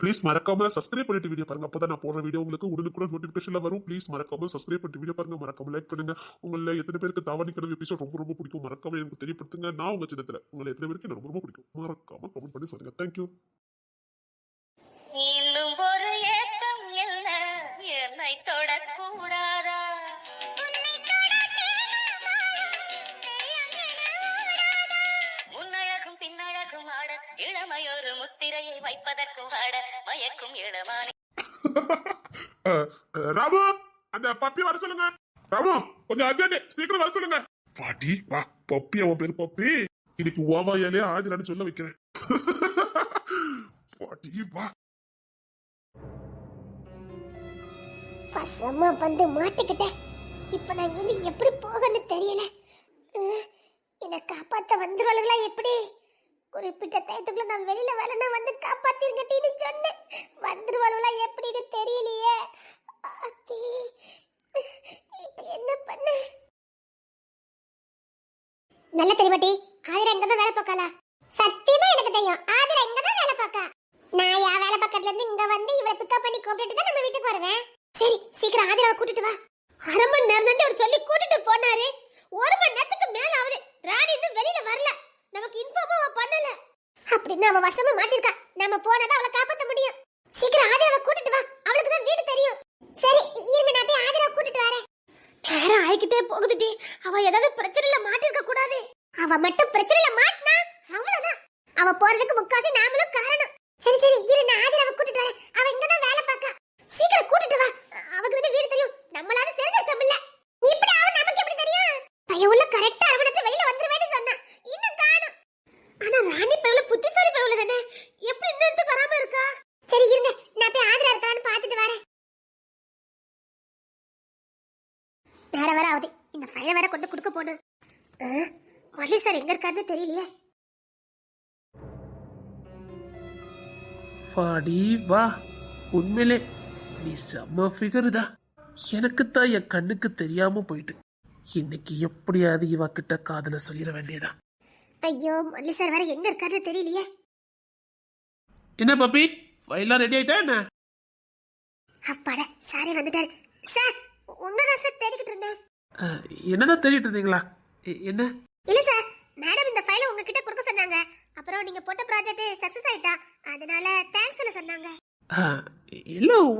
Please மறக்காம subscribe பண்ணிட்டு video பாருங்க. அப்பதான் நான் போடுற வீடியோ உங்களுக்கு உடனுக்குடன் நோட்டிபிகேஷன்ல வரும். ப்ளீஸ் மறக்காம சப்ஸ்கிரைப் பண்ணிட்டு வீடியோ பாருங்க. மறக்காம லைக் பண்ணுங்க. உங்கள எத்தனை பேருக்கு தாவணி கடல் எபிசோட் ரொம்ப ரொம்ப பிடிக்கும் மறக்காம எனக்கு தெரியப்படுத்துங்க. நான் உங்க சின்னத்துல. உங்களை எத்தனை பேருக்கு எனக்கு ரொம்ப ரொம்ப பிடிக்கும் மறக்காம கமெண்ட் பண்ணி சொல்லுங்க. தேங்க்யூ முத்திரையை வைப்பதற்கும் ஆட மயக்கும் இளமானே. ராமு அந்த பப்பி வர சொல்லுங்க. ராமு கொஞ்சம் அர்ஜென்ட் சீக்கிரம் வர சொல்லுங்க. பாட்டி வா பப்பி அவன் பேரு பப்பி. இன்னைக்கு ஓவாயாலே ஆதிரான்னு சொல்ல வைக்கிறேன். பாட்டி வா. வசமா வந்து மாட்டிக்கிட்டேன் இப்ப நான் இனி எப்படி போகன்னு தெரியல. என்னை காப்பாத்த வந்துருவாளுங்களா எப்படி? குறிப்பிட்ட டயத்துக்குள்ள நான் வெளியில வரேன்னா வந்து காப்பாத்திருங்கட்டின்னு சொன்னேன். வந்துருவாளுங்களா எப்படின்னு தெரியலையே. அத்தி இப்ப என்ன பண்ண? நல்ல தெரியுமாட்டி ஆதிரா எங்க தான் வேலை பார்க்கலா சத்தியமா எனக்கு தெரியும் ஆதிரா எங்க தான் வேலை பார்க்க? நான் என் வேலை பக்கத்துல இருந்து இங்க வந்து இவளை பிக்கப் பண்ணி கூப்பிட்டுட்டு தான் நம்ம வீட்டுக்கு வருவேன். சரி சீக்கிரம் ஆதிராவை கூட்டிட்டு வா. அரை மணி நேரம் தான் அவர் சொல்லி கூட்டிட்டு போனாரு. ஒரு மணி நேரத்துக்கு மேல ஆகுது. ராணி இன்னும் வெளியில வரல. நமக்கு இன்ஃபார்ம் அவ பண்ணல. அப்படின்னு அவ வசமா மாட்டிருக்கா. நம்ம போனாதான் அவளை காப்பாத்த முடியும். சீக்கிரம் ஆதிராவை கூட்டிட்டு வா. அவளுக்கு தான் வீடு தெரியும். சரி இருங்க நான் போய் ஆதிராவை கூட்டிட்டு வரேன். நேரம் ஆயிக்கிட்டே போகுதுடி. அவ ஏதாவது பிரச்சனையில மாட்டிருக்க கூடாது. அவ மட்டும் பிரச்சனையில மாட்டினா அவ்வளவுதான் அவ போறதுக்கு முக்காசி நாமளும் காரணம் சரி சரி இரு நான் ஆதிராவை கூட்டிட்டு வரேன் அவ இங்கதான் வேலை பார்க்கா சீக்கிரம் கூட்டிட்டு வா அவக்கு தானே வீடு தெரியும் நம்மளால தெரிஞ்ச வச்சோம்ல இப்படி அவன் நமக்கு எப்படி தெரியும் பையன் உள்ள கரெக்டா அவனத்து வெளியில வந்துருவேன்னு சொன்னா இன்னும் காணும் ஆனா ராணி பையல புத்திசாலி பையல தானே எப்படி இன்னத்துக்கு வராம இருக்கா சரி இருங்க நான் போய் ஆதிரா இருக்கான்னு பார்த்துட்டு வரேன் நேரம் வர ஆகுது இந்த ஃபைலை வேற கொண்டு கொடுக்க போனேன் முரளி சார் எங்க இருக்காருன்னு தெரியலையே வாடி வா உண்மையிலே நீ செம்ம ஃபிகர் தான் எனக்கு தான் என் கண்ணுக்கு தெரியாம போயிட்டு. இன்னைக்கு எப்படியாவது இவ கிட்ட காதல சொல்லிட வேண்டியதா? ஐயோ முரளி சார் வேற எங்க இருக்காருன்னு தெரியலையே. என்ன பப்பி? ஃபைல்லாம் ரெடி ஆயிட்டா என்ன? அப்பாடா சாரே வந்துட்டாரு. சார் உங்க தான் சார் தேடிக்கிட்டு இருந்தேன். என்னதான் தேடிட்டு இருந்தீங்களா? என்ன? இல்ல சார் மேடம் இந்த ஃபைலை உங்ககிட்ட கொடுக்க சொன்னாங்க. அப்புறம் நீங்க போட்ட ப்ராஜெக்ட் சக்சஸ் ஆயிட்டா? அதனால தேங்க்ஸ் சொல்ல சொன்னாங்க.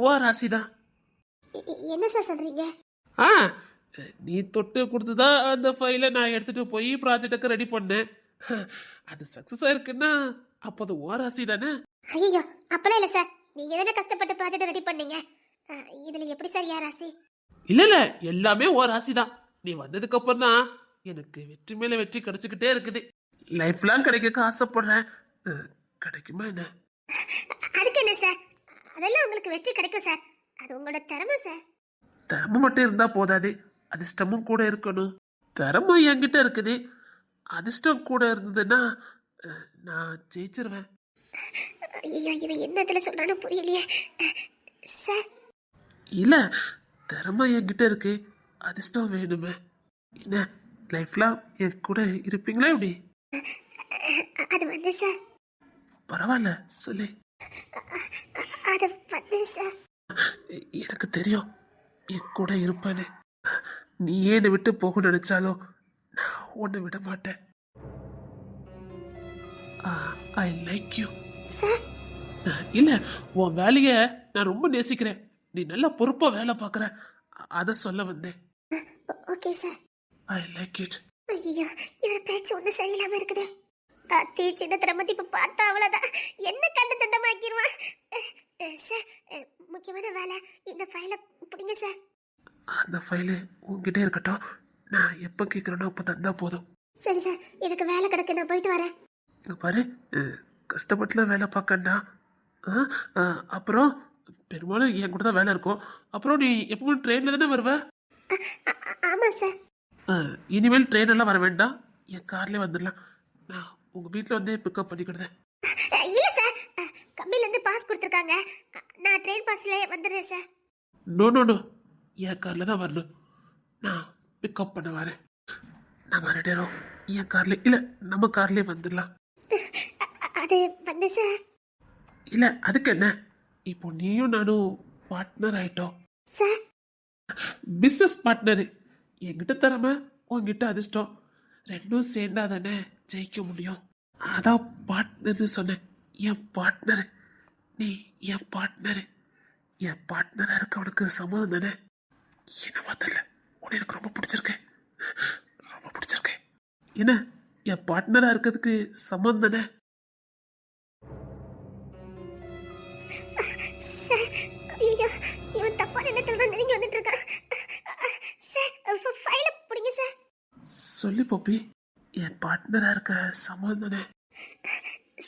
ஓ ராசிதான். இ- இ- என்ன சார் சொல்றீங்க? ஆ நீ தொட்டு கொடுத்துதான் அந்த ஃபைலை நான் எடுத்துட்டு போய் ப்ராஜெக்டுக்கு ரெடி பண்ணேன். அது சக்சஸ் ஆயிருக்குன்னா அப்போ அது ஓ ராசி தானே? ஐயோ அப்பலாம் இல்ல சார் நீங்க தானே கஷ்டப்பட்டு ப்ராஜெக்ட் ரெடி பண்ணீங்க. இதுல எப்படி சார் யார் ராசி? இல்ல இல்ல எல்லாமே ஓ ராசி தான் நீ வந்ததுக்கு அப்புறம் தான் எனக்கு வெற்றி மேல வெற்றி கிடைச்சுக்கிட்டே இருக்குது. லைஃப் லாங் கிடைக்க ஆசைப்படுறேன் கிடைக்குமா என்ன? அதுக்கு என்ன சார்? அதெல்லாம் உங்களுக்கு வெற்றி கிடைக்கும் சார். அது உங்களோட திறமை சார். திறமை மட்டும் இருந்தா போதாது. அதிர்ஷ்டமும் கூட இருக்கணும். திறமை என்கிட்ட இருக்குது. அதிர்ஷ்டம் கூட இருந்ததுன்னா நான் ஜெயிச்சிருவேன். ஐயோ இவன் என்ன இதுல சொல்றானு புரியலையே. சார். இல்ல திறமை என்கிட்ட இருக்கு. அதிர்ஷ்டம் வேணுமே. என்ன லைஃப்லாம் என் கூட இருப்பீங்களா எப்படி? அஹ், அது வந்து சார். பரவாயில்ல சொல்லு. அது வந்து சார். எனக்கு தெரியும் என் கூட இருப்பேன்னு. நீ என்னை விட்டு போக நினைச்சாலும் நான் உன்னை விட மாட்டேன். ஐ லைக் யூ இல்ல உன் வேலைய நான் ரொம்ப நேசிக்கிறேன். நீ நல்ல பொறுப்பா வேலை பார்க்கற. அத சொல்ல வந்தேன். Okay sir. I like it ஐயோ இவர் பேச்சு ஒன்றும் சரியில்லாம இருக்குதே. அத்தி சின்ன திறமட்டி இப்ப பார்த்தா அவ்வளவுதான். என்ன கண்டு துண்டமாக்கிடுவான்? சார் முக்கியமான வேலை இந்த ஃபைலை பிடிங்க சார். அந்த ஃபைலு உன்கிட்ட இருக்கட்டும். நான் எப்போ கேட்குறேனோ அப்போ தந்தா போதும். சரி சார். எனக்கு வேலை கிடக்கு. நான் போயிட்டு வரேன். இங்க பாரு கஷ்டப்பட்டுலாம் வேலை பார்க்கண்டா அப்புறம் பெரும்பாலும் என் கூட தான் வேலை இருக்கும். அப்புறம் நீ எப்பவும் ட்ரெயினில் தானே வருவ? ஆமாம் சார். இனிமேல் ட்ரெயின் எல்லாம் வர வேண்டாம். என் கார்லேயே வந்துடலாம். நான் உங்கள் வீட்டில் வந்து பிக்கப் பண்ணிக்கிடுதேன் இல்ல சார். அஹ், கம்பெனில இருந்து பாஸ் கொடுத்துருக்காங்க. நான் ட்ரெயின் பாஸ்ல வந்துடுறேன் சார். நோ நோ நோ என் காரில் தான் வரணும். நான் பிக்கப் பண்ண வரேன். நம்ம ரெண்டு என் கார்ல இல்லை நம்ம கார்லேயே வந்துடலாம். அது வந்து சார். இல்லை அதுக்கு என்ன? இப்போ நீயும் நானும் பார்ட்னர் ஆயிட்டோம். சார். பிசினஸ் பார்ட்னரு என்கிட்ட தரம? உன்கிட்ட அதிர்ஷ்டம். ரெண்டும் சேர்ந்தா தானே ஜெயிக்க முடியும். அதான் பார்ட்னர்னு சொன்னேன். என் பார்ட்னர் நீ என் பார்ட்னரு என் பார்ட்னராக இருக்க உனக்கு சம்மதம் தானே? என்னமா தெரியல. உன்னை எனக்கு ரொம்ப பிடிச்சிருக்கேன் ரொம்ப பிடிச்சிருக்கேன் என்ன? என் பார்ட்னராக இருக்கிறதுக்கு சம்மதம் தானே? சொல்லி போப்பி. என் பார்ட்னரா இருக்க சம்மதம் தானே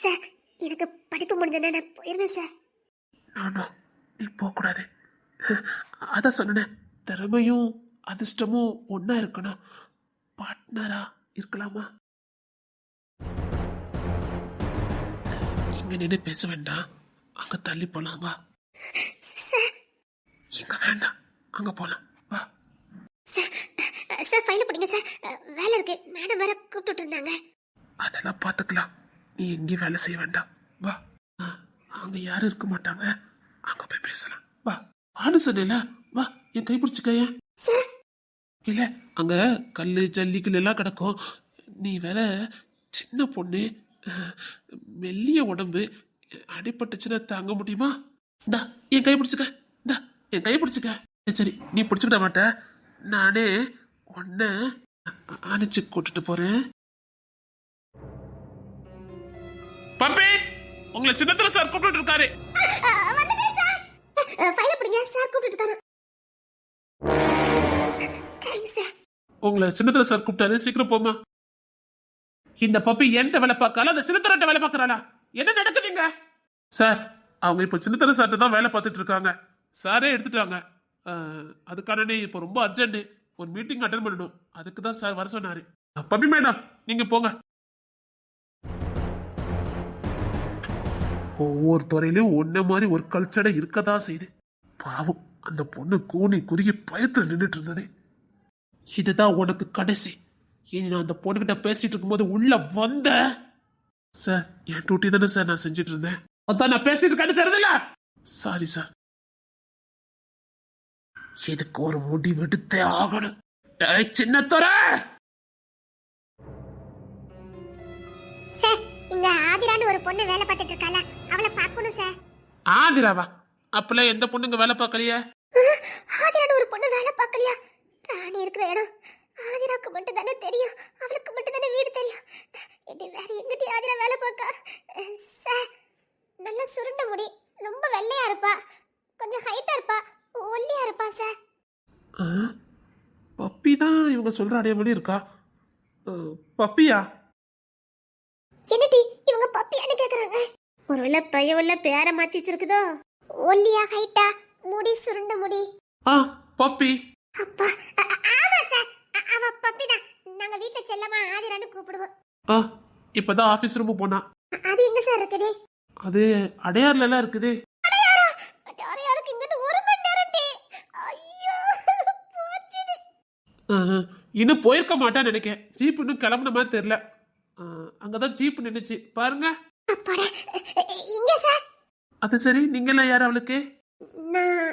சார் எனக்கு படிப்பு முடிஞ்சோடனே நான் போயிருவேன் சார். நானோ நீ. போகக்கூடாது அதான் சொன்னேன். திறமையும் அதிர்ஷ்டமும் ஒன்றா இருக்கணும். பார்ட்னரா இருக்கலாமா? இங்க நின்று பேச வேண்டாம். அங்க தள்ளி போலாம் வா. இங்க வேண்டாம். அங்க போலாம் வா. சார் ஃபைல பிடிங்க சார். வேலை இருக்கு. மேடம் வேற கூப்பிட்டு இருந்தாங்க. அதெல்லாம் பார்த்துக்கலாம் நீ எங்கேயும் வேலை செய்ய வேண்டாம். வா. அங்க யாரும் இருக்க மாட்டாங்க. அங்க போய் பேசலாம். வா. ஆனு சொன்னேல வா. என் கை பிடிச்சிக்க சார். இல்ல அங்க கல்லு ஜல்லிக்கல் எல்லாம் கிடக்கும். நீ வேற சின்ன பொண்ணு. மெல்லிய உடம்பு. அடிபட்டுச்சுன்னா தாங்க முடியுமா? இந்தா என் கை பிடிச்சுக்க. இந்தா என் கை பிடிச்சுக்க. சரி நீ பிடிச்சுக்கிட மாட்ட. நானே உன்னை அணைச்சு கூட்டிட்டு போறேன். பப்பி உங்களை சின்னத்துல சார் கூப்பிட்டு இருக்காரு. ஃபைல பிடிங்க சார் கூப்பிட்டு சார். உங்களை சின்னத்துல சார் கூப்பிட்டாரு சீக்கிரம் போமா இந்த பப்பி என்கிட்ட வேலை பார்க்கல அந்த சின்னத்தரட்ட வேலை பார்க்கறாளா? என்ன நடக்குதுங்க சார் அவங்க இப்ப சின்னத்தர சார்ட்ட தான் வேலை பார்த்துட்டு இருக்காங்க. சாரே எடுத்துட்டாங்க. அதுக்கானே இப்போ ரொம்ப அர்ஜென்ட் ஒரு மீட்டிங் அட்டன் பண்ணணும். அதுக்கு தான் சார் வர சொன்னாரு. பப்பி மேடம் நீங்க போங்க. ஒவ்வொரு துறையிலும் ஒன்ன மாதிரி ஒரு கல்ச்சடை இருக்கதா செய்யுது. பாவம் அந்த பொண்ணு கூனி குறுகி பயத்துல நின்றுட்டு இருந்தது. இதுதான் உனக்கு கடைசி. இனி நான் அந்த பொண்ணுகிட்ட பேசிட்டு இருக்கும்போது உள்ள வந்த சார் என் டூட்டி தானே சார் நான் செஞ்சுட்டு இருந்தேன். அதான் நான் பேசிட்டு கண்டு தெரியல சாரி சார் இதுக்கு ஒரு முடிவு எடுத்தே ஆகணும் சின்னத்தொர இங்க ஆதிரான்னு ஒரு பொண்ணு வேலை பார்த்துட்டு இருக்கால அவளை பார்க்கணும் சார். ஆதிராவா? அப்பெல்லாம் எந்த பொண்ணுங்க வேலை பார்க்கலையே? ஆதிரான்னு ஒரு பொண்ணு வேலை பார்க்கலையா? ராணி இருக்கிற இடம் ஆதிராக்கு மட்டும் தானே தெரியும். அவளுக்கு மட்டும் தானே வீடு தெரியும். இது வேற எங்கிட்ட ஆதிரா வேலை பார்க்கா? சார் நல்லா சுருண்ட முடி. ரொம்ப வெள்ளையா இருப்பா. கொஞ்சம் ஹைட்டா இருப்பா. ஒல்லியா இருப்பா சார். ஆ? பப்பி தான் இவங்க சொல்ற அடையாளம் இருக்கா? பப்பியா? என்னடி இவங்க பப்பியான்னு கேக்குறாங்க? ஒருவேளை பையன் உள்ள பேரை மாத்தி வச்சிருக்குதோ? ஒல்லியா ஹைட்டா முடி சுருண்ட முடி. ஆ பப்பி. அப்பா அ- அ- ஆமா சார். அ- அவ பப்பி தான். நாங்க வீட்ல செல்லமா ஆதிரான்னு கூப்பிடுவோம். ஆ இப்பதான் ஆபீஸ் ரூம் போனா. அ- அது எங்க சார் இருக்குது? அது அடையாறுல எல்லாம் இருக்குது யாருக்கு இங்கிட்டு ஒரு மணி நேரம் டே ஐயோ போச்சுது ஆஹ், இன்னும் போயிருக்க மாட்டான்னு நினைக்கிறேன் ஜீப் இன்னும் கிளம்புன மாதிரி தெரியல. அங்கதான் ஜீப் நின்னுச்சு. பாருங்க. அது சரி நீங்களாம் யார் அவளுக்கு?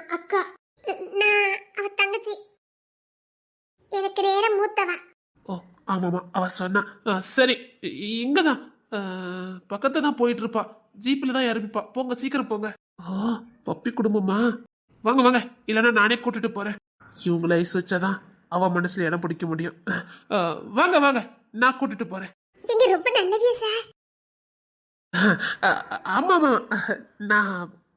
அக்கா. நான் தங்கச்சி. எனக்கு நேரம் மூத்தவ. ஓ ஆமாமா அவ சொன்னா. ஆ, சரி இங்கதான். பக்கத்துல தான் போயிட்டு இருப்பா ஜீப்ல தான் இறங்கிப்பா. போங்க சீக்கிரம் போங்க. ஓ பப்பி குடும்பமா? வாங்க வாங்க. இல்லைன்னா நானே கூட்டிட்டு போறேன். இவங்கள ஐஸ் வச்சாதான் அவ மனசுல இடம் பிடிக்க முடியும். வாங்க வாங்க. நான் கூட்டிட்டு போறேன். நீங்க ரொம்ப நல்லவியா சார்? ஆமா ஆமா. நான்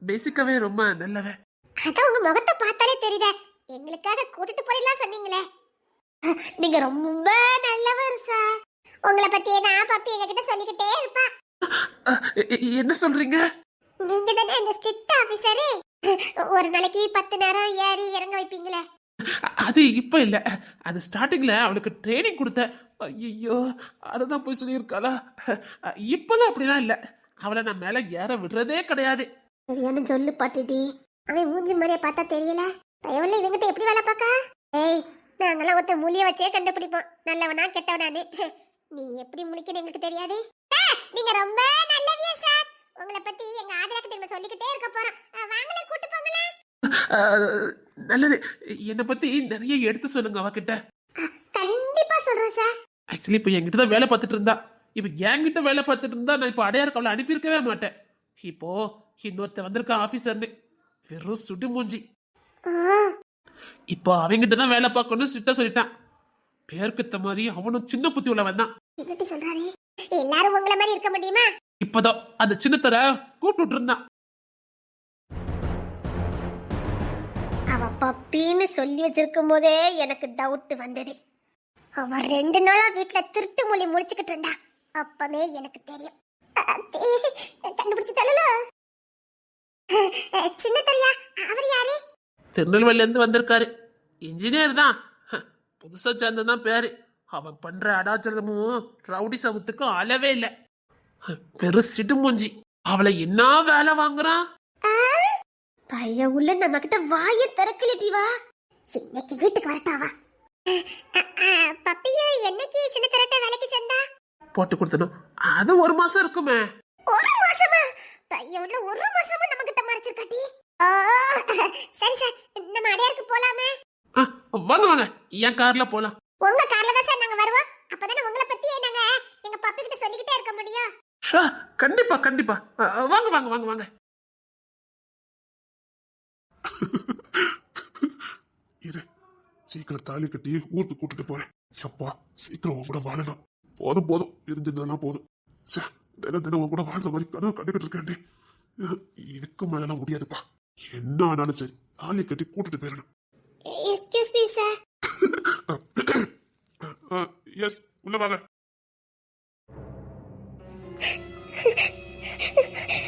பேசிக்காவே ரொம்ப நல்லவன். அதான் உங்க முகத்தை பார்த்தாலே தெரியுதே. எங்களுக்காக கூட்டிட்டு போறீங்களா சொன்னீங்களே. நீங்க ரொம்ப நல்லவர் சார். உங்களை பத்தியே தான் பப்பி எங்ககிட்ட சொல்லிக்கிட்டே இருப்பா. என்ன சொல்றீங்க? நீங்க தானே அந்த ஸ்ட்ரிக்ட் ஆபீசரு. ஒரு நாளைக்கு பத்து நேரம் ஏறி இறங்க வைப்பீங்களே. அது இப்ப இல்ல. அது ஸ்டார்டிங்ல அவளுக்கு ட்ரைனிங் கொடுத்த ஐயோ அததான் போய் சொல்லியிருக்காளா? இப்பெல்லாம் அப்படிலாம் இல்ல. அவளை நான் மேல ஏற விடுறதே கிடையாது. சரியான சொல்லு பாட்டுடி அவன் மூஞ்சி மாதிரியே பார்த்தா தெரியல. தயவுல இவங்கிட்ட எப்படி வேலை பார்க்கா? ஏய் நாங்கெல்லாம் ஒருத்த மூலிய வச்சே கண்டுபிடிப்போம். நல்லவனா கெட்டவனான்னு. நீ எப்படி முழிக்கணும் எங்களுக்கு தெரியாது? நீங்க ரொம்ப நல்லவியா சார். உங்களை பத்தி எங்க ஆதிரா கிட்ட சொல்லிக்கிட்டே இருக்க போறோம். வாங்களே கூட்டு போங்களேன் நல்லது. என்னை பத்தி நிறைய எடுத்து சொல்லுங்க அவகிட்ட. கண்டிப்பா சொல்றேன் சார். ஆக்சுவலி இப்போ என்கிட்ட தான் வேலை பார்த்துட்டு இருந்தா. இப்போ என்கிட்ட வேலை பார்த்துட்டு இருந்தா நான் இப்போ அடையார் அவளை அனுப்பியிருக்கவே மாட்டேன். இப்போ இன்னொருத்த வந்திருக்கான் ஆஃபீஸர்னு வெறும் சுடு மூஞ்சி. இப்போ அவங்கிட்ட தான் வேலை பார்க்கணும்னு ஸ்ட்ரிக்டா சொல்லிட்டான். பேருக்கு மாதிரி அவனும் சின்ன புத்தி உள்ளவன் தான் எல்லாரும் உங்களை மாதிரி இருக்க முடியுமா? இப்பதான் அந்த சின்னத்தர கூப்பிட்டு இருந்தான் பப்பின்னு சொல்லி வச்சிருக்கும் போதே எனக்கு டவுட் வந்தது. அவன் ரெண்டு நாளா வீட்டுல திருட்டு மொழி முடிச்சுக்கிட்டு இருந்தா. அப்பவே எனக்கு தெரியும். கண்டுபிடிச்சு தரல? சின்ன தெரியா அவர் யாரு? திருநெல்வேலில இருந்து வந்திருக்காரு. இன்ஜினியர் தான். ஹ, புதுசா சேர்ந்ததான் பேரு. அவன் பண்ற அடாச்சரமும் ரவுடி சமத்துக்கும் அளவே இல்லை. ஹ, வெறும் சிடுமூஞ்சி. அவளை என்ன வேலை வாங்குறான்? பையன் உள்ள நம்ம கிட்ட வாய திறக்கலடி வா இன்னைக்கு வீட்டுக்கு வரட்டாவா பப்பியா என்னைக்கு சின்ன திரட்ட வேலைக்கு சேர்ந்தா? போட்டு கொடுத்தனும் அது ஒரு மாசம் இருக்குமே. ஒரு மாசமா? பையன் உள்ள ஒரு மாசமா நம்ம கிட்ட மறைச்சிருக்காட்டி சரி சார். நம்ம அடையாருக்கு போலாமே. வாங்க வாங்க. என் கார்ல போலாம். உங்க கார்ல தான் சார் நாங்க வருவோம். அப்பதானே உங்களை பத்தி நாங்க எங்க பப்பி கிட்ட சொல்லிக்கிட்டே இருக்க முடியும். கண்டிப்பா கண்டிப்பா. வாங்க வாங்க வாங்க வாங்க. இரு. சீக்கிரம் தாலி கட்டி ஊருக்கு கூட்டிட்டு போறேன். எப்பா சீக்கிரம் உன் கூட வாழணும். போதும் போதும். இருந்ததெல்லாம் போதும். சே தினம் தினம் உன் கூட வாழ்ற மாதிரி கனவு கண்டுகிட்டு இருக்கேன்டி. இதுக்கு மேலாம் முடியாதுப்பா. என்ன ஆனாலும் சரி தாலி கட்டி கூட்டிட்டு போயிடணும். மீ சார் எஸ் உள்ள வாங்க.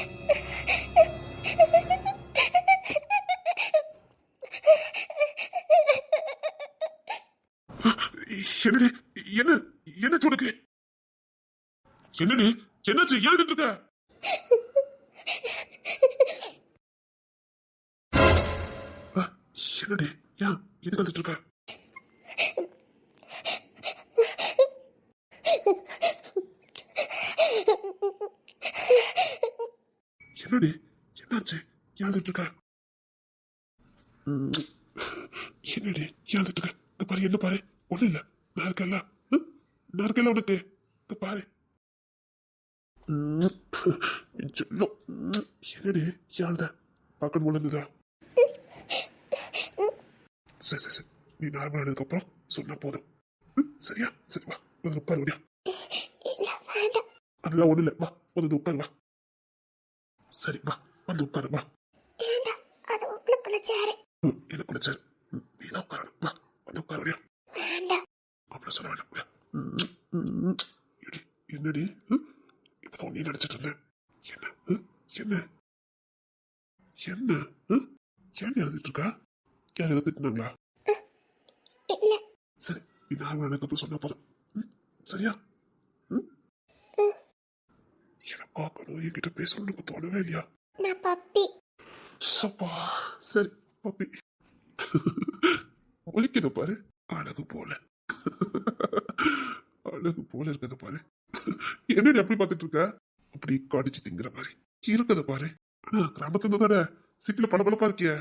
என்னடி என்ன என்ன சொல்லுக்கு என்னடி என்னாச்சு? ஏன் இருக்க? என்னடி? ஏன் எதுக்கு அழுதுட்டு இருக்க? என்னடி? என்னாச்சு? ஏன் இருக்க? என்னடி? ஏன் இருக்க? இந்த பாரு என்ன பாரு? ஒண்ணு இல்ல நான் இருக்கேன்ல ம்? நான் இருக்கேன்ல உனக்கு. இந்த பாரு. செல்லம். என்னடி? அழுத பார்க்கணும் போல இருந்ததா சரி சரி சரி. நீ நார்மல் ஆனதுக்கு அப்புறம் சொன்னா போதும். சரியா? சரி வா. உட்காரு இல்ல வேண்டாம் அதெல்லாம் ஒண்ணு இல்ல வா வந்து உட்காரு வா. சரி வா. வந்து உட்காரு வா. எனக்குள்ள சரி. நீ தான் உட்காரணும். வா வந்து உட்காரு வேண்டாம். அப்புறம் சொல்ல வேண்டாம். என்னடி? ம்? இப்பதான் நீ நினைச்சிட்டு இருந்தேன். என்ன? என்ன? என்ன? ஏன் எழுதிட்டு இருக்கா? யார் எதை திட்டினாங்களா? இல்ல. சரி நீ நார்மல் ஆனதுக்கு சொன்னா போதும்? சரியா? என்னை பார்க்கணும் என்கிட்ட பேசணும்னு தோணவே இல்லையா? நான் பப்பி. சப்பா சரி பப்பி. ஒலிக்குது பாரு. அழகு போல. அழகு போல இருக்கத பாரு. என்னடி அப்படி பார்த்துட்டு இருக்க அப்படி கடிச்சு திங்குற மாதிரி. இருக்கத பாரு. கிராமத்துல இருந்து தானே சிட்டில பளபளப்பா இருக்கிய.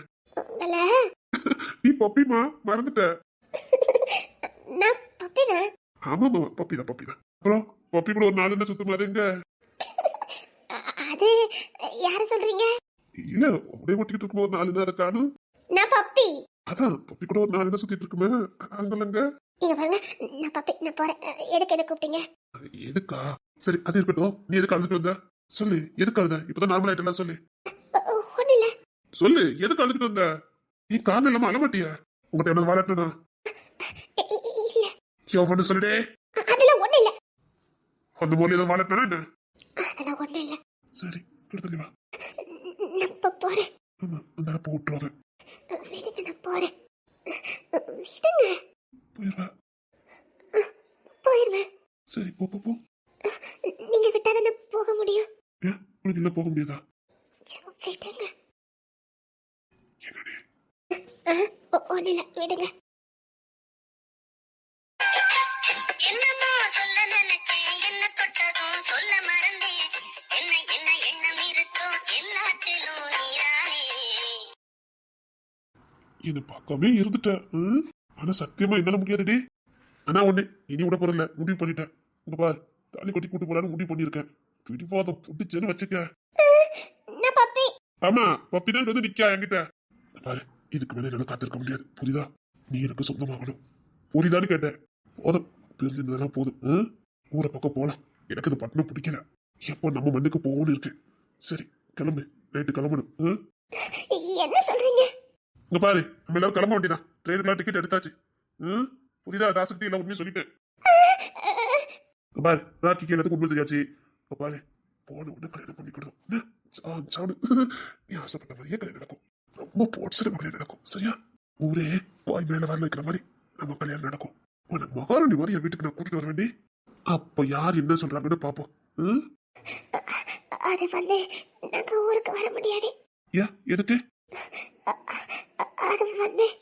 நீ பப்பிமா மறந்துட்ட. தான் ஆமாமா பப்பி தான் பப்பி தான். அப்புறம் பப்பி கூட ஒரு நாலு என்ன சுத்த மாதிரிங்க அது யார சொல்றீங்க? இல்ல உடைய ஒட்டிக்கிட்டு இருக்கும்போது ஒரு நாலு நேரம் காணும் நான் பப்பி. அதான் பப்பி கூட நாலு என்ன சுத்திட்டு இருக்குமே. அங்கலங்க. இங்க பாருங்க நான் பப்பி நான் போறேன். எதுக்கு எதை கூப்பிட்டீங்க? எதுக்கா? சரி அது இருக்கட்டும். நீ எதுக்கு அழுதுட்டு வந்த? சொல்லு எதுக்கு அழுத? இப்பதான் நார்மல் ஆயிட்டல சொல்லு. ஒண்ணு இல்ல. சொல்லு எதுக்கு அழுதுட்டு வந்த? நீ காரணம் இல்லாம அழமாட்டியா. உங்ககிட்ட என்ன வாழட்டா இ- இ- இல்ல. எவனு சொல்லுடே. அதெல்லாம் ஒண்ணு இல்ல. அந்த மூலையில ஏதோ வாழட்டா என்ன? அதெல்லாம் ஒண்ணு இல்ல. சரி வா. நான் போறேன். ஆமா அந்த அளப்பு விட்டுருவாங்க விடுங்க நான் போறேன். விடுங்க. போயிடுவா போயிருவேன் சரி போ போ போ. நீங்க விட்டாதானே போக முடியும். ஏன்? உனக்கு இல்ல போக முடியாதா? சோ, விடுங்க. என்னடி? இல்ல விடுங்க. என்னமோ சொல்ல நினைச்சேன் என்ன தொட்டதும் சொல்ல மறந்தேன் என்ன என்ன எண்ணம் இரு என்ன பார்க்காம இருந்துட்டேன். ம்? ஆனா சத்தியமா என்னால முடியாதுடி. ஆனா ஒண்ணு இனி விட போறதில்ல முடிவு பண்ணிட்டேன். இங்க பார் தாலி கொட்டி கூட்டு போலான்னு முடிவு பண்ணிருக்கேன் பிடிவாதம் பிடிச்சேன்னு வச்சுக்க. நான் பப்பி. ஆமா பப்பிதான் வந்து நிக்கா என்கிட்ட. பாரு இதுக்கு மேல என்னால காத்திருக்க முடியாது. புரியுதா? நீ எனக்கு சொந்தமாகணும். புரியுதான்னு கேட்டேன். போதும் பிரிஞ்சிருந்ததெல்லாம் போதும்? ஊரை பக்கம் போலாம். எனக்கு இது பட்டணம் பிடிக்கல. எப்போ நம்ம மண்ணுக்கு போகணும்னு இருக்கு. சரி கிளம்பு. நைட்டு கிளம்பணும். இங்க பாரு நம்ம எல்லாரும் கிளம்ப வேண்டியதான் ட்ரெயினுக்குலாம் டிக்கெட் எடுத்தாச்சு. ம்? புரியுதா தாசக்தி எல்லாம் உண்மையை சொல்லிட்டேன். இங்க பாரு ராக்கிக்கு எல்லாத்துக்கும் உண்மை செய்யாச்சு இங்க பாரு போன உடனே கல்யாணம் பண்ணிக்கணும் சாடு நீ ஆசைப்பட்ட மாதிரியே கல்யாணம் நடக்கும். ரொம்ப போட்ஸ்ல கல்யாணம் நடக்கும் சரியா? ஊரே வாய் மேல வரல வைக்கிற மாதிரி நம்ம கல்யாணம் நடக்கும். உன்னை மகாராணி மாதிரி என் வீட்டுக்கு நான் கூட்டிட்டு வர வேண்டி. அப்ப யார் என்ன சொல்றாங்கன்னு பாப்போம்? அது வந்து நாங்க ஊருக்கு வர முடியாது. ஏன் எதுக்கு? அது வந்து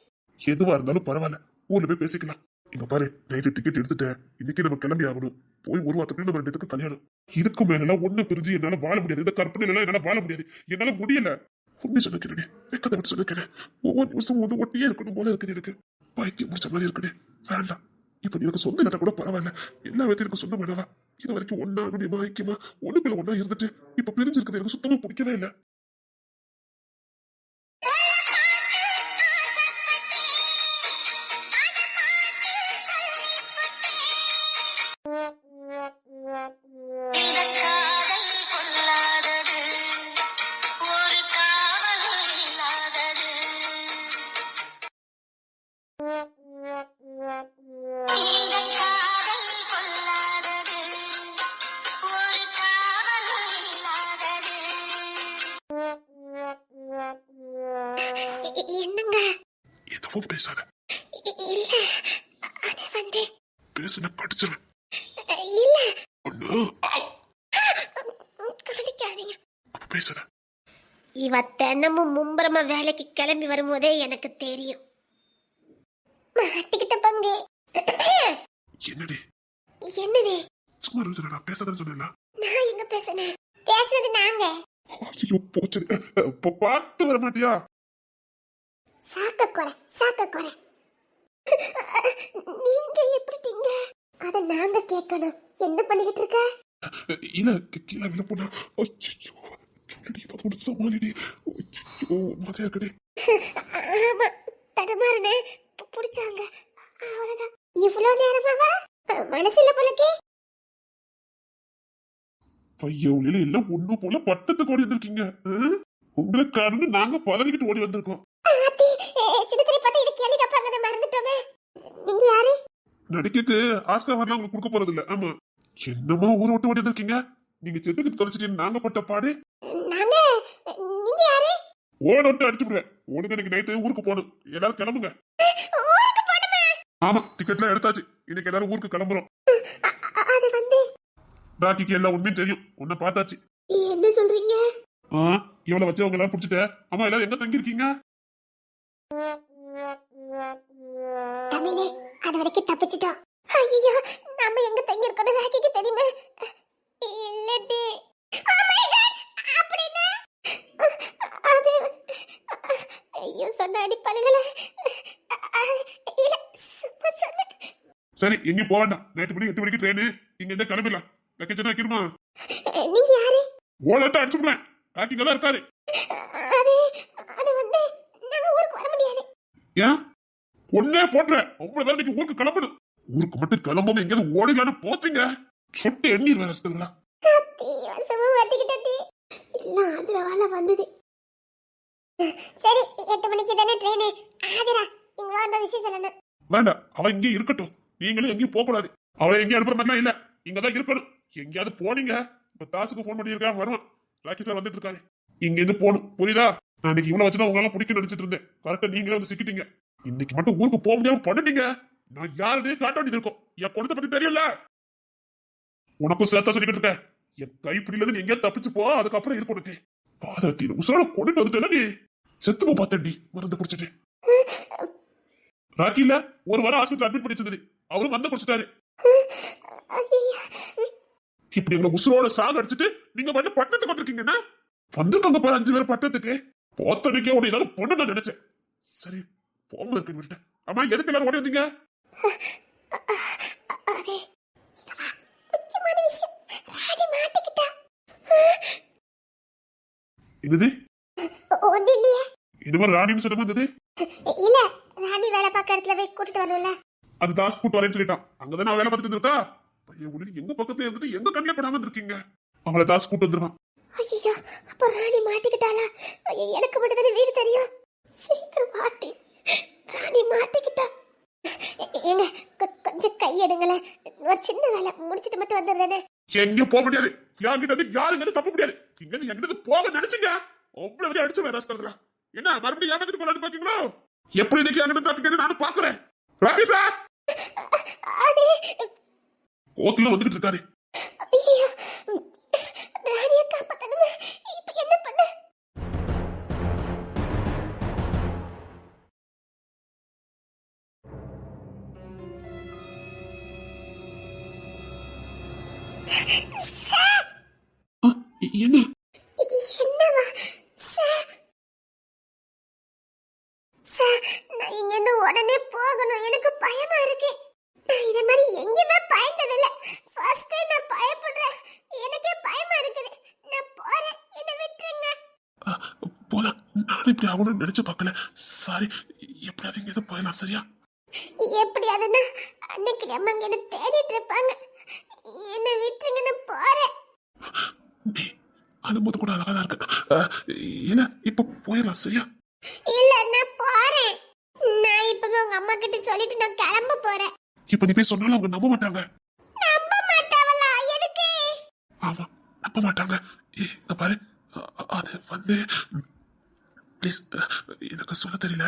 எதுவா இருந்தாலும் பரவாயில்ல. ஊர்ல போய் பேசிக்கலாம். இங்க பாரு நைட்டு டிக்கெட் எடுத்துட்டேன். இன்னைக்கு நம்ம கிளம்பி ஆகணும். போய் ஒரு வாரத்துக்கு நம்ம ரெண்டு கல்யாணம். இதுக்கு மேலாம் ஒண்ணு பிரிஞ்சு என்னால வாழ முடியாது. இந்த கற்பனை எல்லாம் என்னால வாழ முடியாது. என்னால முடியல. உண்மை சொல்ல கேட்டே வெக்கத்தை விட்டு சொல்ல ஒவ்வொரு நிமிஷம் ஒன்று ஒட்டியே இருக்கணும் போல இருக்குது எனக்கு. பைத்தியம் முடிச்ச மாதிரி இருக்குது வேண்டாம். இப்ப எனக்கு சொந்த இல்லாட்ட கூட பரவாயில்ல. எல்லா விதத்தையும் எனக்கு சொந்த வேணாம் இது வரைக்கும் ஒன்னா நம்ம ஐக்கியமா ஒண்ணுக்குள்ள ஒன்னா இருந்துட்டு. இப்ப பிரிஞ்சிருக்கிறது எனக்கு சுத்தமா பிடிக்கவே இல்லை. Yeah, yeah. இவ தினமும் மும்பரமா வேலைக்கு கிளம்பி வரும்போதே எனக்கு தெரியும். மாட்டிக்கிட்ட பங்கு. என்னடி? என்னது? சும்மா இருந்து நான் பேசாதன்னு சொன்னேன்ல. நான் எங்க பேசுனேன் பேசுனது நாங்க. ஐயோ போச்சு. பார்த்து வர மாட்டியா? சாக்க கொலை சாக்க கொலை. நீங்க எப்படிட்டீங்க? அத நாங்க கேட்கணும். என்ன பண்ணிக்கிட்டு இருக்க? இல்ல கீழே விழ போனா. ஐயோ சொல்லடி அதோட சமாளிடி ஐயோ மகையா கடை ஆமா தடுமாறுனே புடிச்சாங்க. அவ்வளவுதான். இவ்வளவு நேரமாவா மனசுல போலக்கே. பையவுல எல்லாம் ஒண்ணு போல பட்டத்துக்கு ஓடி வந்திருக்கீங்க? உங்களை காரணம் நாங்க பதறிக்கிட்டு ஓடி வந்திருக்கோம். நடிக்கைக்கு ஆஸ்கர் வரலாம் உங்களுக்கு கொடுக்க போறது இல்ல ஆமா. என்னமா ஊரை விட்டு ஓடி வந்திருக்கீங்க? நீங்க செத்துக்கிட்டு தொலைச்சிட்டு நாங்க பட்ட பாடு. நாங்க நீங்க யாரு? ஓட விட்டு அடிச்சு விடுவேன் உனக்கு எனக்கு நைட்டு ஊருக்கு போகணும். எல்லாரும் கிளம்புங்க. ஆமா டிக்கெட்லாம் எடுத்தாச்சு. இன்னைக்கு எல்லாரும் ஊருக்கு கிளம்புறோம். அது வந்து? ராக்கிக்கு எல்லா உண்மையும் தெரியும். உன்னை பார்த்தாச்சு. என்ன சொல்றீங்க? ஆ இவளை வச்சு அவங்க எல்லாம் பிடிச்சிட்ட. ஆமா எல்லாரும் எங்க தங்கி இருக்கீங்க தமிழே அது வரைக்கும் தப்பிச்சிட்டோம். ஐயோ நாம எங்க தங்கி ராக்கிக்கு தெரியுமா? இல்லடி Oh my God! அப்படின்னா அது ஐயோ சொன்ன இல்ல சரி எங்கேயும் போக வேண்டாம். நைட்டு மணி எட்டு மணிக்கு ட்ரெயின் இங்க இருந்து கிளம்பிடலாம் லக்கேஜ் வைக்கணுமா? நீங்க யாரு? ஓலட்ட அடிச்சு விடுவேன். ராக்கிங்க எல்லாம் இருக்காரு. அது அது வந்து நாங்க ஊருக்கு வர முடியாது. ஏன்? ஒன்னே போட்டுறேன் அவ்வளவு பேர் இன்னைக்கு ஊருக்கு கிளம்பணும். ஊருக்கு மட்டும் கிளம்பாம எங்கேயாவது ஓடிலான்னு போத்தீங்க. சொட்டு எண்ணீர் வேற மாட்டிக்கிட்டே எல்லாம் ஆதரவால வந்தது? சரி எட்டு மணிக்கு தானே ட்ரெயின் ஆதிரா இங்க வாண்ட விஷயம் சொல்லணும். வேண்டாம் அவ இங்க இருக்கட்டும். நீங்களும் எங்கேயும் போக கூடாது அவளை எங்கேயும் அனுப்புற மாதிரிலாம் இல்ல. இங்கதான் இருக்கணும். எங்கேயாவது போனீங்க. இப்ப தாசுக்கு போன் பண்ணியிருக்கா வருவான். ராக்கி சார் வந்துட்டு இருக்காரு. இங்க இருந்து போகணும். புரியுதா? நான் இன்னைக்கு இவ்வளவு வச்சுதான் உங்களால பிடிக்க நினைச்சிட்டு இருந்தேன். கரெக்டா நீங்களே வந்து சிக்கிட்டீங்க. இன்னைக்கு மட்டும் ஊருக்கு போக முடியாம பண்ணிட்டீங்க. நான் யாருன்னு காட்ட வேண்டியது இருக்கும் என் குழந்தை பத்தி தெரியல. உனக்கும் சேர்த்தா சொல்லிக்கிட்டு இருக்க. என் கைப்பிடியில இருந்து எங்கேயா தப்பிச்சு போ. அதுக்கப்புறம் இது உனக்கு பாதத்தின் உசுரோட கொண்டுட்டு வந்துட்டேன் நீ. செத்து போ பார்த்தேன்டி மருந்து குடிச்சிட்டு. ராக்கில ஒரு வாரம் ஹாஸ்பிட்டல் அட்மிட் பண்ணி வச்சிருந்தது அவரும் வந்து குடிச்சிட்டாரு. இப்படி எங்களை உசுரோட சாக அடிச்சிட்டு நீங்க மட்டும் பட்டத்துக்கு வந்திருக்கீங்கன்னா வந்திருக்காங்க பாரு அஞ்சு பேர் பட்டத்துக்கு போத்தடிக்க உடைய ஏதாவது பொண்ணு நான் நினைச்சேன். சரி போகாம இருக்கு விட்டு அம்மா எதுக்கு எல்லாரும் ஓடி வந்தீங்க? என்னது? ஒண்ணு இல்லையே மாதிரி ராணின்னு சொன்ன இருந்தது? இல்ல ராணி வேலை பார்க்க இடத்துல போய் கூட்டிட்டு வரணும்ல. அது தாஸ் கூட்டு வரேன்னு சொல்லிட்டான். அங்கதான் நான் வேலை பார்த்துட்டு இருக்கா பையன் உடனே எங்க பக்கத்துல இருந்துட்டு எங்க கண்ணில் படாம இருக்கீங்க அவளை தாஸ் கூட்டு வந்துருவான். ஐயோ அப்ப ராணி மாட்டிக்கிட்டாளா? ஐயோ எனக்கு மட்டும் தானே வீடு தெரியும். சீக்கிரம் மாட்டி. ராணி மாட்டிக்கிட்டா. ஏங்க கொ- கொஞ்சம் கை எடுங்களேன். ஒரு சின்ன வேலை முடிச்சிட்டு மட்டும் வந்துடுறேனே. எங்கேயும் போக முடியாது. யார்கிட்ட இருந்து யாருங்க தப்ப முடியாது. இங்க இருந்து எங்கிட்ட இருந்து போக நினைச்சீங்க. அடிச்சு வேற என்ன மறுபடியும் ஏமாத்திட்டு போலான்னு பாத்தீங்களோ எப்படி இன்னைக்கு அங்கிருந்து தப்பிக்கிறது நானும் பாக்குறேன் ராபி சார் கோத்துல வந்துகிட்டு இருக்காரு ஆகணும்னு நினைச்சு பார்க்கல. சாரி எப்படியாவது இங்க இருந்து போயிடலாம் சரியா? எப்படியாதுன்னா அன்னைக்கு நம்ம இங்க தேடிட்டு இருப்பாங்க. என்ன விட்டுருங்க நான் போறேன் அழும்போது கூட அழகா தான் இருக்கு. இல்ல இப்ப போயிடலாம் சரியா? இல்ல நான் போறேன். நான் இப்பவே உங்க அம்மா கிட்ட சொல்லிட்டு நான் கிளம்ப போறேன். இப்ப நீ போய் சொன்னாலும் அவங்க நம்ப மாட்டாங்க. நம்ப மாட்டாவளா எதுக்கு? ஆமா நம்ப மாட்டாங்க. இங்க பாரு. அது வந்து ப்ளீஸ் எனக்கு சொல்ல தெரியல.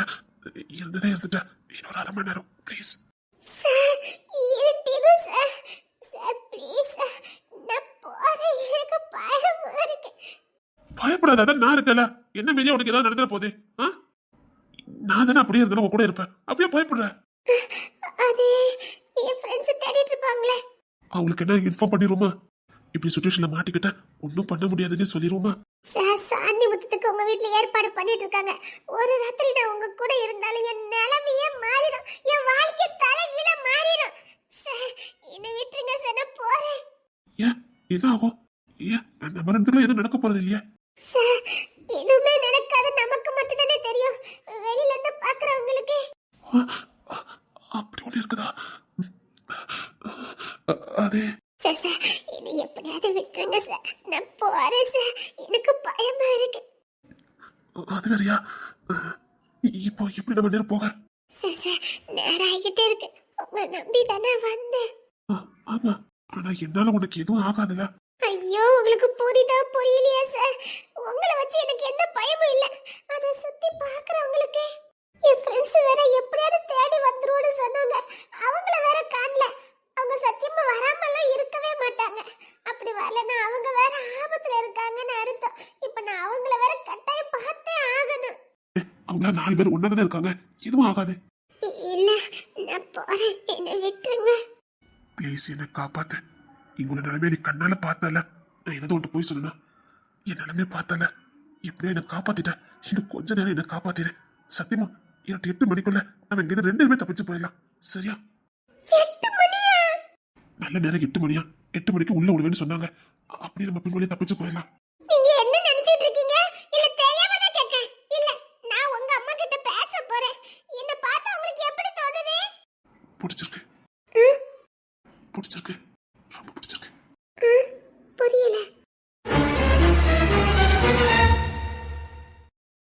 இருந்ததே இருந்துட்டேன் இன்னொரு அரை மணி நேரம் ப்ளீஸ் பயப்படாத நான் இருக்கல என்ன மீறி உனக்கு ஏதாவது நடந்துட போகுது ஆ? நான் தானே அப்படியே இருந்தாலும் உன் கூட இருப்பேன். அப்படியே பயப்படுற. அவங்களுக்கு என்ன இன்ஃபார்ம் பண்ணிடுவோமா இப்படி சுச்சுவேஷன்ல மாட்டிக்கிட்ட ஒன்றும் பண்ண முடியாதுன்னு சொல்லிடுவோமா சார் உங்க வீட்ல ஏற்பாடு பண்ணிட்டு இருக்காங்க ஒரு ராத்திரி நான் உங்க கூட இருந்தாலும் என் நிலைமையே மாறிடும். என் வாழ்க்கை தலைகீழ மாறிடும். சார் என்ன விட்டுருங்க சார் நான் போறேன். ஏன்? என்ன ஆகும் ஏன்? நம்ம ரெண்டு பேரும் எதுவும் நடக்க போறது இல்லையா? சார் எதுவுமே நடக்காது. நமக்கு மட்டும் தானே தெரியும். வெளியில இருந்து பாக்குறவங்களுக்கு. அப்படி ஒண்ணு இருக்குதா? அதே. சார் சார் என்னை எப்படியாவது விட்டுருங்க சார் நான் போறேன் சார் எனக்கு பயமா இருக்கு வேறையா இப்போ எப்படி நம்ம நேரம் போக? ஆகிட்டே இருக்கு. உங்களை நம்பி தானே வந்தேன் ஆமா. ஆனா என்னால உனக்கு எதுவும் ஆகாதுல்ல ஐயோ உங்களுக்கு புரியுதா புரியலையா சார் உங்களை வச்சு எனக்கு எந்த பயமும் இல்ல ஆனா சுத்தி பாக்குறவங்களுக்கு என் ஃப்ரெண்ட்ஸ் வேற எப்படியாவது தேடி வந்துருவோம்னு சொன்னாங்க அவங்கள வேற காணல அவங்க சத்தியமா வராம எல்லாம் இருக்கவே மாட்டாங்க அப்படி வரலன்னா அவங்க வேற ஆபத்துல இருக்காங்கன்னு அர்த்தம் இப்ப நான் அவங்கள வேற கட்டாயம் பார்த்தே ஆகணும் அவங்க நாலு பேர் ஒன்னாதானே இருக்காங்க? எதுவும் ஆகாது. இல்ல நான் போறேன். என்னை விட்டுருங்க. ப்ளீஸ் என்னை காப்பாத்து. இங்குள்ள நிலைமையை நீ கண்ணால பார்த்தல. நான் ஏதாவது ஒன்று போய் சொல்லணும். என் நிலைமையை பார்த்தல. எப்படியோ என்னை காப்பாத்திட்ட இன்னும் கொஞ்ச நேரம் என்னை காப்பாத்திடு சத்தியமா இரண்டு எட்டு மணிக்குள்ள நம்ம இங்க ரெண்டு பேரும் தப்பிச்சு போயிடலாம். சரியா? நல்ல நேரம் எட்டு மணியா? எட்டு மணிக்கு உள்ள விடுவேன்னு சொன்னாங்க. அப்படியே நம்ம பின் வழியா தப்பிச்சு போயிடலாம் நீங்க என்ன நினைச்சிட்டு இருக்கீங்க இல்ல தெரியாம தான் கேட்கேன் இல்ல நான் உங்க அம்மா கிட்ட பேச போறேன் என்ன பார்த்தா உங்களுக்கு எப்படி தோணுது பிடிச்சிருக்கு. பிடிச்சிருக்கு. ரொம்ப பிடிச்சிருக்கு. புரியல.